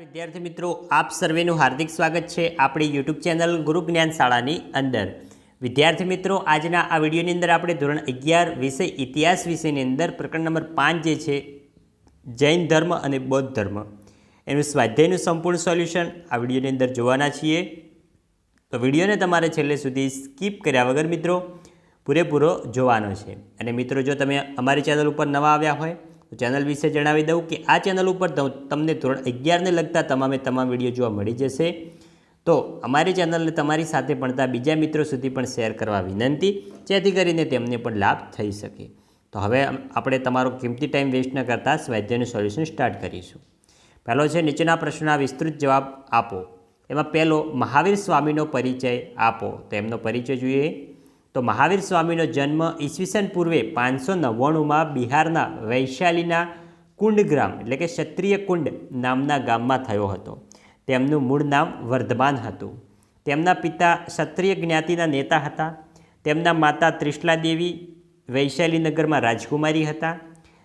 વિદ્યાર્થી મિત્રો, આપ સર્વેનું હાર્દિક સ્વાગત છે આપણી યુટ્યુબ ચેનલ ગુરુ જ્ઞાન શાળાની અંદર. વિદ્યાર્થી મિત્રો, આજના આ વિડીયોની અંદર આપણે ધોરણ અગિયાર વિષય ઇતિહાસ વિષયની અંદર પ્રકરણ નંબર પાંચ જે છે, જૈન ધર્મ અને બૌદ્ધ ધર્મ. એનું સ્વાધ્યાયનું સંપૂર્ણ સોલ્યુશન આ વિડીયોની અંદર જોવાના છીએ. તો વિડીયોને તમારે છેલ્લે સુધી સ્કીપ કર્યા વગર મિત્રો, પૂરેપૂરો જોવાનો છે. અને મિત્રો, જો તમે અમારી ચેનલ ઉપર નવા આવ્યા હોય તો ચેનલ વિશે જણાવી દઉં કે આ ચેનલ ઉપર તમને ધોરણ અગિયારને લગતા તમામે તમામ વીડિયો જોવા મળી જશે. તો અમારી ચેનલને તમારી સાથે ભણતા બીજા મિત્રો સુધી પણ શેર કરવા વિનંતી. જેથી કરીને તેમને પણ લાભ થઈ શકે. તો હવે આપણે તમારો કિંમતી ટાઈમ વેસ્ટ ન કરતા સ્વાધ્યાયનું સોલ્યુશન સ્ટાર્ટ કરીશું. પહેલો છે, નીચેના પ્રશ્નના વિસ્તૃત જવાબ આપો. એમાં પહેલો, મહાવીર સ્વામીનો પરિચય આપો. તો એમનો પરિચય જોઈએ. તો મહાવીર સ્વામીનો જન્મ ઈસવીસન પૂર્વે પાંચસો નવ્વાણુંમાં બિહારના વૈશાલીના કુંડગ્રામ, એટલે કે ક્ષત્રિય કુંડ નામના ગામમાં થયો હતો. તેમનું મૂળ નામ વર્ધમાન હતું. તેમના પિતા ક્ષત્રિય જ્ઞાતિના નેતા હતા. તેમના માતા ત્રિશલા દેવી વૈશાલીનગરમાં રાજકુમારી હતા.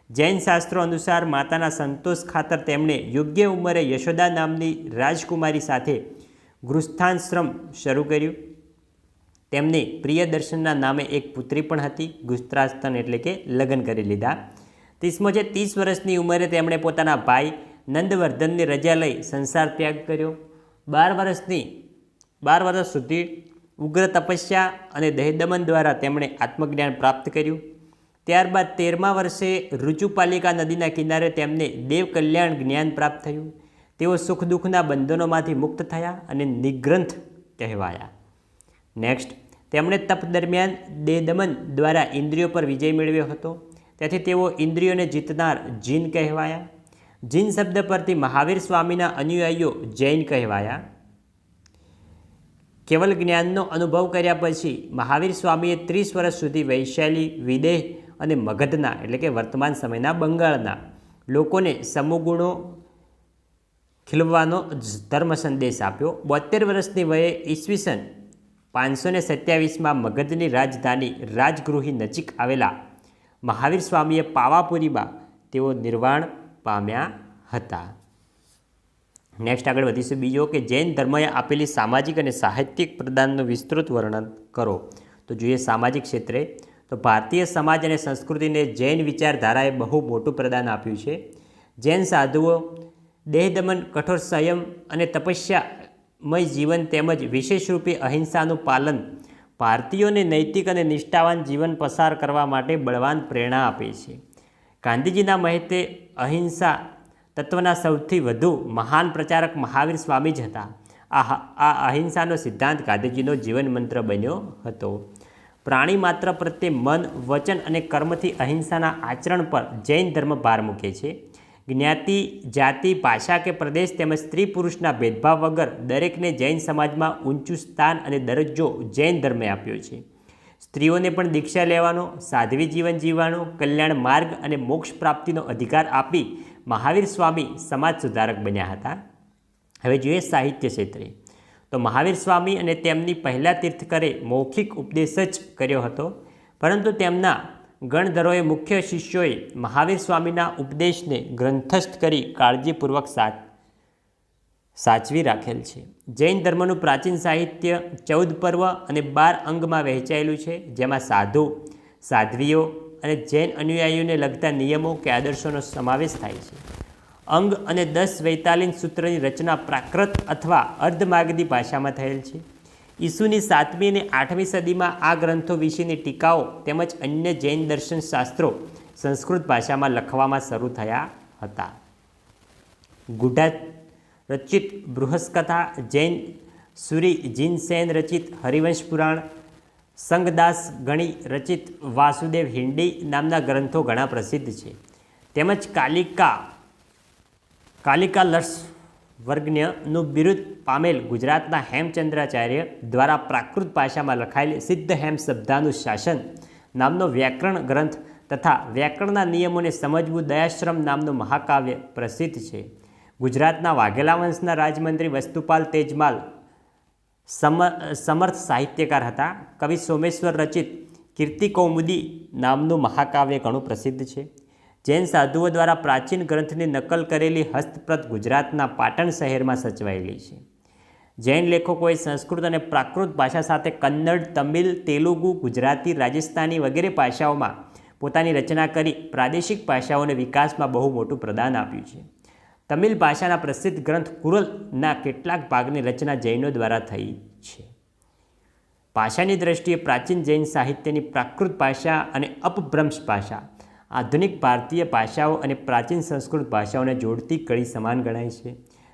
જૈન શાસ્ત્રો અનુસાર માતાના સંતોષ ખાતર તેમણે યોગ્ય ઉંમરે યશોદા નામની રાજકુમારી સાથે ગૃહસ્થાનશ્રમ શરૂ કર્યું. તેમની પ્રિયદર્શનના નામે એક પુત્રી પણ હતી ગુસ્ત્રાસ્તન એટલે કે લગ્ન કરી લીધા. ત્રીસમો છે, ત્રીસ વર્ષની ઉંમરે તેમણે પોતાના ભાઈ નંદવર્ધનની રજા લઈ સંસાર ત્યાગ કર્યો. બાર વર્ષની, બાર વર્ષ સુધી ઉગ્ર તપસ્યા અને દહેદમન દ્વારા તેમણે આત્મજ્ઞાન પ્રાપ્ત કર્યું. ત્યારબાદ તેરમા વર્ષે ઋચુપાલિકા નદીના કિનારે તેમને દેવ કલ્યાણ જ્ઞાન પ્રાપ્ત થયું. તેઓ સુખ દુઃખના બંધનોમાંથી મુક્ત થયા અને નિગ્રંથ કહેવાયા. નેક્સ્ટ તેમણે તપ દરમિયાન દેદમન દ્વારા ઇન્દ્રિયો પર વિજય મેળવ્યો હતો. તેથી તેઓ ઇન્દ્રિયોને જીતનાર જીન કહેવાયા. જીન શબ્દ પરથી મહાવીર સ્વામીના અનુયાયીઓ જૈન કહેવાયા. કેવલ જ્ઞાનનો અનુભવ કર્યા પછી મહાવીર સ્વામીએ ત્રીસ વર્ષ સુધી વૈશાલી, વિદેહ અને મગધના એટલે કે વર્તમાન સમયના બંગાળના લોકોને સમુગુણો ખીલવવાનો ધર્મ સંદેશ આપ્યો. બોતેર વર્ષની વયે ઈસવીસન પાંચસો ને સત્યાવીસમાં મગધની રાજધાની રાજગૃહી નજીક આવેલા મહાવીર સ્વામીએ પાવાપુરીમાં તેઓ નિર્વાણ પામ્યા હતા. નેક્સ્ટ આગળ વધીશું. બીજો કે જૈન ધર્મએ આપેલી સામાજિક અને સાહિત્યિક પ્રદાનનું વિસ્તૃત વર્ણન કરો. તો જોઈએ સામાજિક ક્ષેત્રે. તો ભારતીય સમાજ અને સંસ્કૃતિને જૈન વિચારધારાએ બહુ મોટું પ્રદાન આપ્યું છે. જૈન સાધુઓ દેહ દમન કઠોર સંયમ અને તપસ્યામય જીવન તેમજ વિશેષ રૂપે અહિંસાનું પાલન ભારતીયોને નૈતિક અને નિષ્ઠાવાન જીવન પસાર કરવા માટે બળવાન પ્રેરણા આપે છે. ગાંધીજીના મહેતે અહિંસા તત્વના સૌથી વધુ મહાન પ્રચારક મહાવીર સ્વામી જ હતા. આ આ અહિંસાનો સિદ્ધાંત ગાંધીજીનો જીવન મંત્ર બન્યો હતો. પ્રાણી માત્ર પ્રત્યે મન, વચન અને કર્મથી અહિંસાના આચરણ પર જૈન ધર્મ ભાર મૂકે છે. જ્ઞાતિ, જાતિ, ભાષા કે પ્રદેશ તેમજ સ્ત્રી પુરુષના ભેદભાવ વગર દરેકને જૈન સમાજમાં ઊંચું સ્થાન અને દરજ્જો જૈન ધર્મે આપ્યો છે. સ્ત્રીઓને પણ દીક્ષા લેવાનો, સાધ્વી જીવન જીવવાનો, કલ્યાણ માર્ગ અને મોક્ષ પ્રાપ્તિનો અધિકાર આપી મહાવીર સ્વામી સમાજ સુધારક બન્યા હતા. હવે જોઈએ સાહિત્ય ક્ષેત્રે. તો મહાવીર સ્વામી અને તેમની પહેલા તીર્થકરે મૌખિક ઉપદેશ જ કર્યો હતો, પરંતુ તેમના ગણધરોએ મુખ્ય શિષ્યોએ મહાવીર સ્વામીના ઉપદેશને ગ્રંથસ્થ કરી કાળજીપૂર્વક સાચ, સાચવી રાખેલ છે. જૈન ધર્મનું પ્રાચીન સાહિત્ય ચૌદ પર્વ અને બાર અંગમાં વહેંચાયેલું છે, જેમાં સાધુ, સાધ્વીઓ અને જૈન અનુયાયીઓને લગતા નિયમો કે આદર્શોનો સમાવેશ થાય છે. અંગ અને દસ વૈતાલીન સૂત્રની રચના પ્રાકૃત અથવા અર્ધમાગધી ભાષામાં થયેલ છે. ઈસુની સાતમી અને આઠમી સદીમાં આ ગ્રંથો વિશેની ટીકાઓ તેમજ અન્ય જૈન દર્શન શાસ્ત્રો સંસ્કૃત ભાષામાં લખવામાં શરૂ થયા હતા. ગુઢા રચિત બૃહસ્કથા જૈન સુરી જીનસેન રચિત હરિવંશ પુરાણ સંગદાસ ગણી રચિત વાસુદેવ હિંડી નામના ગ્રંથો ઘણા પ્રસિદ્ધ છે. તેમજ કાલિકા કાલિકા લર્સ વર્ગન્યનું બિરુદ પામેલ ગુજરાતના હેમચંદ્રાચાર્ય દ્વારા પ્રાકૃત ભાષામાં લખાયેલ સિદ્ધ હેમ શબ્દાનું શાસન નામનો વ્યાકરણ ગ્રંથ તથા વ્યાકરણના નિયમોને સમજવું દયાશ્રમ નામનું મહાકાવ્ય પ્રસિદ્ધ છે. ગુજરાતના વાઘેલા વંશના રાજમંત્રી વસ્તુપાલ તેજમાલ સમ, સમર્થ સાહિત્યકાર હતા. કવિ સોમેશ્વર રચિત કીર્તિ કૌમુદી નામનું મહાકાવ્ય ઘણું પ્રસિદ્ધ છે. જૈન સાધુઓ દ્વારા પ્રાચીન ગ્રંથની નકલ કરેલી હસ્તપ્રત ગુજરાતના પાટણ શહેરમાં સચવાયેલી છે. જૈન લેખકોએ સંસ્કૃત અને પ્રાકૃત ભાષા સાથે કન્નડ, તમિલ, તેલુગુ, ગુજરાતી, રાજસ્થાની વગેરે ભાષાઓમાં પોતાની રચના કરી પ્રાદેશિક ભાષાઓને વિકાસમાં બહુ મોટું પ્રદાન આપ્યું છે. તમિલ ભાષાના પ્રસિદ્ધ ગ્રંથ કુરલના કેટલાક ભાગની રચના જૈનો દ્વારા થઈ છે. ભાષાની દ્રષ્ટિએ પ્રાચીન જૈન સાહિત્યની પ્રાકૃત ભાષા અને અપભ્રંશ ભાષા આધુનિક ભારતીય ભાષાઓ અને પ્રાચીન સંસ્કૃત ભાષાઓને જોડતી કડી સમાન ગણાય છે.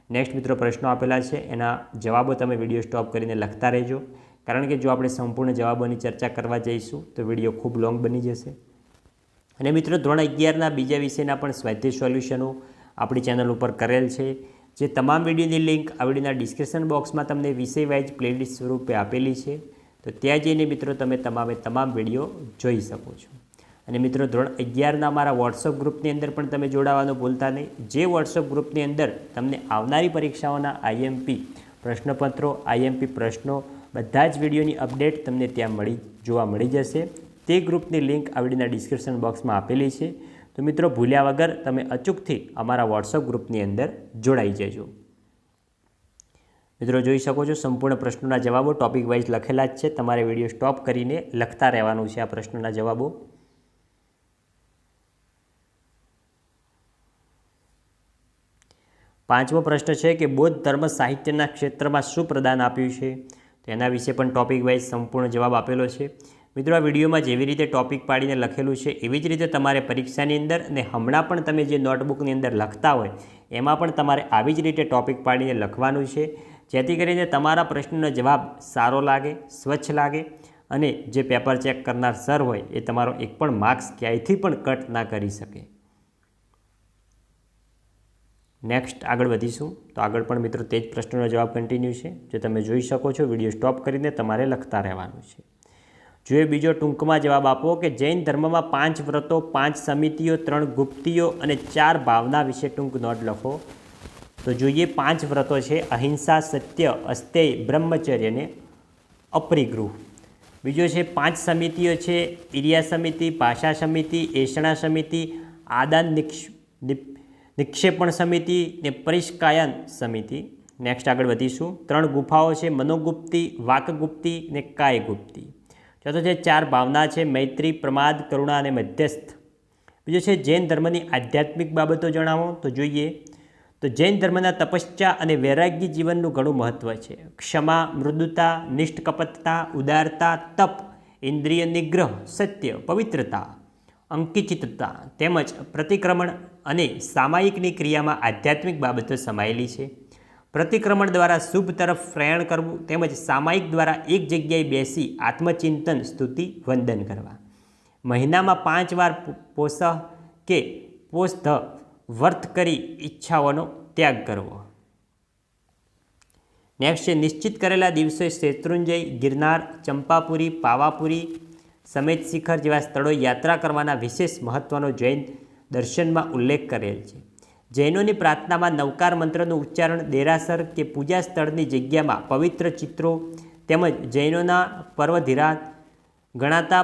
નેક્સ્ટ મિત્રો પ્રશ્નો આપેલા છે. એના જવાબો તમે વીડિયો સ્ટોપ કરીને લખતા રહેજો. કારણ કે જો આપણે સંપૂર્ણ જવાબોની ચર્ચા કરવા જઈશું, તો વીડિયો ખૂબ લોંગ બની જશે. અને મિત્રો ધોરણ અગિયારના બીજા વિષયના પણ સ્વાધ્યાય સોલ્યુશનો આપણી ચેનલ ઉપર કરેલ છે. જે તમામ વિડીયોની લિંક આ વિડીયોના ડિસ્ક્રિપ્શન બોક્સમાં તમને વિષય વાઇઝ પ્લેલિસ્ટ સ્વરૂપે આપેલી છે. તો ત્યાં જઈને મિત્રો તમે તમામે તમામ વીડિયો જોઈ શકો છો. અને મિત્રો ધોરણ અગિયારના મારા વોટ્સઅપ ગ્રુપની અંદર પણ તમે જોડાવાનું ભૂલતા નહીં. જે વોટ્સઅપ ગ્રુપની અંદર તમને આવનારી પરીક્ષાઓના આઈએમપી પ્રશ્નપત્રો આઈએમપી પ્રશ્નો, બધા જ વિડીયોની અપડેટ તમને ત્યાં મળી, જોવા મળી જશે. તે ગ્રુપની લિંક આ વિડીયોના ડિસ્ક્રિપ્શન બોક્સમાં આપેલી છે. તો મિત્રો ભૂલ્યા વગર તમે અચૂકથી અમારા વોટ્સઅપ ગ્રુપની અંદર જોડાઈ જજો. મિત્રો જોઈ શકો છો સંપૂર્ણ પ્રશ્નોના જવાબો. ટોપિક વાઇઝ લખેલા જ છે. તમારે વીડિયો સ્ટોપ કરીને લખતા રહેવાનું છે આ પ્રશ્નોના જવાબો. પાંચમો પ્રશ્ન છે કે બૌદ્ધ ધર્મ સાહિત્યના ક્ષેત્રમાં શું પ્રદાન આપ્યું છે? તો એના વિશે પણ ટોપિક વાઇઝ સંપૂર્ણ જવાબ આપેલો છે. મિત્રો, આ વિડીયોમાં જેવી રીતે ટોપિક પાડીને લખેલું છે, એવી જ રીતે તમારે પરીક્ષાની અંદર અને હમણાં પણ તમે જે નોટબુકની અંદર લખતા હોય, એમાં પણ તમારે આવી જ રીતે ટોપિક પાડીને લખવાનું છે. જેથી કરીને તમારા પ્રશ્નનો જવાબ સારો લાગે, સ્વચ્છ લાગે અને જે પેપર ચેક કરનાર સર હોય, એ તમારો એક પણ માર્ક્સ ક્યાંયથી પણ કટ ના કરી શકે. નેક્સ્ટ આગળ વધીશું. તો આગળ પણ મિત્રો તે જ પ્રશ્નનો જવાબ કન્ટિન્યુ છે. જે તમે જોઈ શકો છો વીડિયો સ્ટોપ કરીને તમારે લખતા રહેવાનું છે. જોઈએ બીજો ટૂંકમાં જવાબ આપો કે જૈન ધર્મમાં પાંચ વ્રતો, પાંચ સમિતિઓ, ત્રણ ગુપ્તિઓ અને ચાર ભાવના વિશે ટૂંક નોટ લખો. તો જોઈએ પાંચ વ્રતો છે, અહિંસા, સત્ય અસ્તેય બ્રહ્મચર્ય અને અપરિગૃહ. બીજો છે પાંચ સમિતિઓ છે, ઇરિયા સમિતિ ભાષા સમિતિ એષણા સમિતિ આદાન નિક્ષ નિક્ષેપણ સમિતિ ને પરિષ્કાયન સમિતિ. નેક્સ્ટ આગળ વધીશું. ત્રણ ગુફાઓ છે, મનોગુપ્તિ, વાકગુપ્તિ ને કાયગુપ્તિ. ચોથો છે, ચાર ભાવના છે, મૈત્રી, પ્રમાદ, કરુણા અને મધ્યસ્થ. બીજો છે, જૈન ધર્મની આધ્યાત્મિક બાબતો જણાવો, તો જોઈએ. તો જૈન ધર્મના તપસ્યા અને વૈરાગ્ય જીવનનું ઘણું મહત્ત્વ છે. ક્ષમા, મૃદુતા, નિષ્ઠકપટતા, ઉદારતા, તપ, ઇન્દ્રિય નિગ્રહ, સત્ય, પવિત્રતા. અંકિચિતતા તેમજ પ્રતિક્રમણ અને સામાયિકની ક્રિયામાં આધ્યાત્મિક બાબતો સમાયેલી છે. પ્રતિક્રમણ દ્વારા શુભ તરફ પ્રયાણ કરવું તેમજ સામાયિક દ્વારા એક જગ્યાએ બેસી આત્મચિંતન, સ્તુતિ, વંદન કરવા. મહિનામાં પાંચ વાર પોષ કે પોષધ વર્ત કરી ઈચ્છાઓનો ત્યાગ કરવો. નેક્સ્ટ છે, નિશ્ચિત કરેલા દિવસે શેત્રુંજય, ગિરનાર, ચંપાપુરી, પાવાપુરી સમેત શિખર જેવા સ્થળો યાત્રા કરવાના વિશેષ મહત્ત્વનો જૈન દર્શનમાં ઉલ્લેખ કરેલ છે. જૈનોની પ્રાર્થનામાં નવકાર મંત્રનું ઉચ્ચારણ, દેરાસર કે પૂજા સ્થળની જગ્યામાં પવિત્ર ચિત્રો તેમજ જૈનોના પર્વધિરા ગણાતા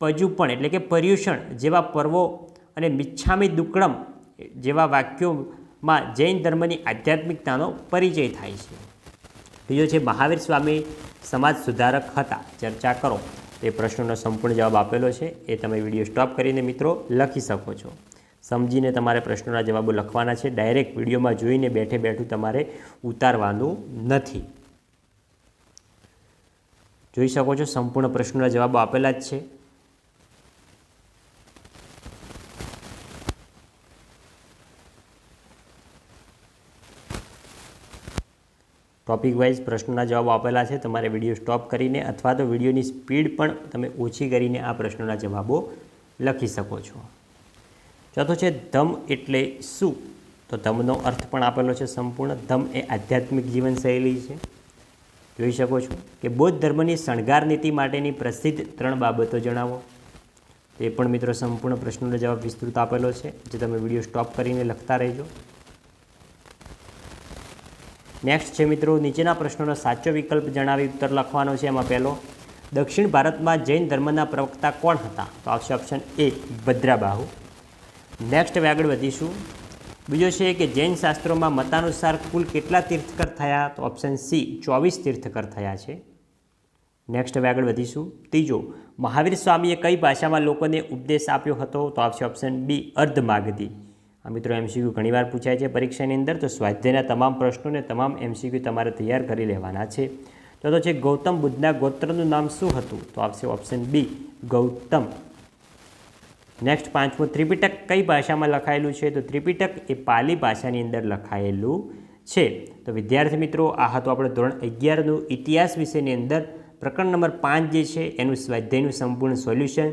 પજુપણ એટલે કે પર્યુષણ જેવા પર્વો અને મિચ્છામી દુક્કડમ જેવા વાક્યોમાં જૈન ધર્મની આધ્યાત્મિકતાનો પરિચય થાય છે. બીજો છે મહાવીર સ્વામી સમાજ સુધારક હતા. ચર્ચા કરો. તે પ્રશ્નોનો સંપૂર્ણ જવાબ આપેલો છે. એ તમે વીડિયો સ્ટોપ કરીને મિત્રો લખી શકો છો. સમજીને તમારે પ્રશ્નોના જવાબો લખવાના છે. ડાયરેક્ટ વિડીયોમાં જોઈને બેઠે બેઠું તમારે ઉતારવાનું નથી. જોઈ શકો છો, સંપૂર્ણ પ્રશ્નોના જવાબો આપેલા જ છે. ટોપિક વાઇઝ પ્રશ્નોના જવાબ આપેલા છે. તમારે વીડિયો સ્ટોપ કરીને અથવા તો વિડીયોની સ્પીડ પણ તમે ઓછી કરીને આ પ્રશ્નોના જવાબો લખી શકો છો. ચોથો છે ધમ એટલે શું? તો ધમનો અર્થ પણ આપેલો છે સંપૂર્ણ. ધમ એ આધ્યાત્મિક જીવનશૈલી છે. જોઈ શકો છો કે બૌદ્ધ ધર્મની શણગાર નીતિ માટેની પ્રસિદ્ધ ત્રણ બાબતો જણાવો. તે પણ મિત્રો સંપૂર્ણ પ્રશ્નોનો જવાબ વિસ્તૃત આપેલો છે. જે તમે વીડિયો સ્ટોપ કરીને લખતા રહેજો. નેક્સ્ટ છે મિત્રો, નીચેના પ્રશ્નોનો સાચો વિકલ્પ જણાવી ઉત્તર લખવાનો છે એમાં પહેલો. દક્ષિણ ભારતમાં જૈન ધર્મના પ્રવક્તા કોણ હતા? તો આવશે ઓપ્શન એ ભદ્રાબાહુ. નેક્સ્ટ હવે આગળ વધીશું. બીજો છે કે જૈન શાસ્ત્રોમાં મતાનુસાર કુલ કેટલા તીર્થકર થયા? તો ઓપ્શન સી ચોવીસ તીર્થકર થયા છે. નેક્સ્ટ હવે આગળ વધીશું. ત્રીજો, મહાવીર સ્વામીએ કઈ ભાષામાં લોકોને ઉપદેશ આપ્યો હતો? તો આવશે ઓપ્શન બી અર્ધમાગધી. આ મિત્રો એમસીક્યુ ઘણીવાર પૂછાય છે પરીક્ષાની અંદર, તો સ્વાધ્યાયના તમામ પ્રશ્નોને તમામ એમસીક્યુ તમારે તૈયાર કરી લેવાના છે. તો તો છે ગૌતમ બુદ્ધના ગોત્રનું નામ શું હતું? તો આવશે ઓપ્શન બી ગૌતમ. નેક્સ્ટ પાંચમું, ત્રિપિટક કઈ ભાષામાં લખાયેલું છે? તો ત્રિપિટક એ પાલી ભાષાની અંદર લખાયેલું છે. તો વિદ્યાર્થી મિત્રો, આ હતું આપણે ધોરણ અગિયારનું ઇતિહાસ વિષયની અંદર. પ્રકરણ નંબર પાંચ જે છે, એનું સ્વાધ્યાયનું સંપૂર્ણ સોલ્યુશન.